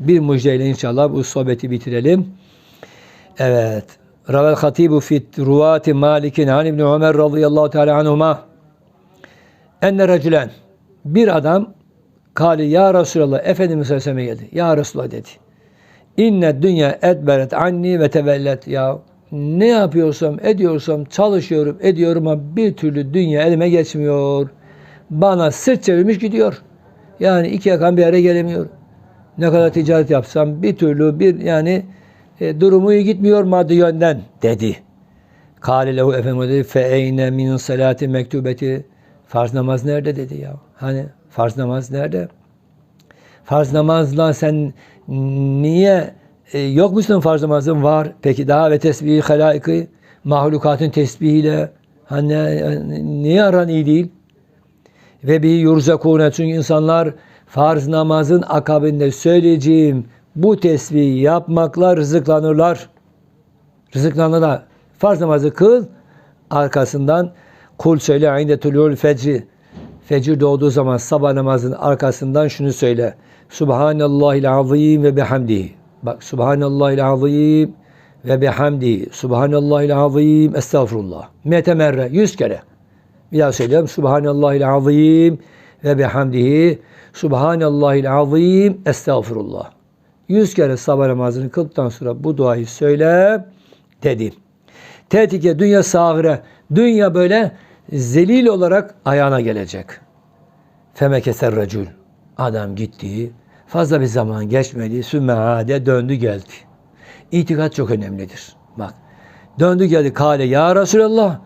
bir müjdeyle inşallah bu sohbeti bitirelim. Evet. Ravel Hatibu fit ruvati Malik'in an İbni Ömer radıyallahu teala anhuma enne racülen bir adam kali ya Resulallah Efendimiz Aleyhisselam'a geldi. Ya Resulallah dedi. İnne dünya edberet anni ve tevellet ya ne yapıyorsam ediyorsam çalışıyorum ediyorum ama bir türlü dünya elime geçmiyor. Bana sırt çevirmiş gidiyor. Yani iki yakan bir yere gelemiyor. Ne kadar ticaret yapsam bir türlü bir yani e, durumu iyi gitmiyor maddi yönden dedi. Kale lehu efendim dedi fe eyne min salati mektubeti farz namaz nerede dedi ya. Hani farz namaz nerede? Farz namazla sen niye e, yok musun farz namazın var. Peki daha ve tesbihi halaiki mahlukatın tesbihiyle hani niye aran iyi değil? Ve bir yurzakune çünkü insanlar farz namazın akabinde söyleyeceğim bu tesbihi yapmakla rızıklanırlar. Rızıklanırlar. Farz namazı kıl arkasından kul söyle inde tulul fecri fecir doğduğu zaman sabah namazının arkasından şunu söyle. Subhanallahil azim ve bihamdihi. Bak Subhanallahil azim ve bihamdihi. Subhanallahil azim estağfurullah. Mete merre. Yüz kere. Bir daha söylüyorum. Subhanallahil azim ve bihamdihi. Subhanallahil azim estağfurullah. Yüz kere sabah namazını kıldıktan sonra bu duayı söyle dedi. Tehdike dünya sağire. Dünya böyle zelil olarak ayağına gelecek. Femekeser racül. Adam gitti. Fazla bir zaman geçmedi. Sümme döndü geldi. İtikat çok önemlidir. Bak. Döndü geldi. Kale ya Resulallah.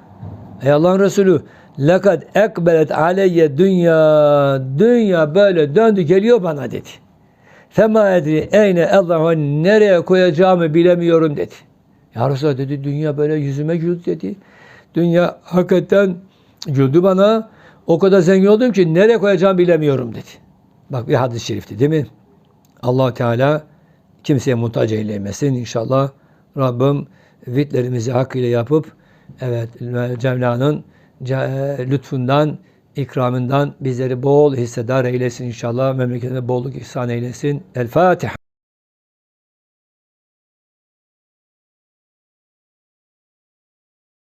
Ey Allah'ın Resulü. Lekad ekbelet aleyye dünya. Dünya böyle döndü geliyor bana dedi. Fema edri eyne Allah'ı nereye koyacağımı bilemiyorum dedi. Ya Resulallah dedi dünya böyle yüzüme güldü dedi. Dünya hakikaten güldü bana. O kadar zengin oldum ki nereye koyacağımı bilemiyorum dedi. Bak bir hadis-i şerifti değil mi? allah Teala kimseye muhtaç eylemesin inşallah. Rabbim vitlerimizi hakkıyla yapıp evet Cevla'nın lütfundan, ikramından bizleri bol hissedar eylesin inşallah. Memleketine bolluk ihsan eylesin. El Fatiha.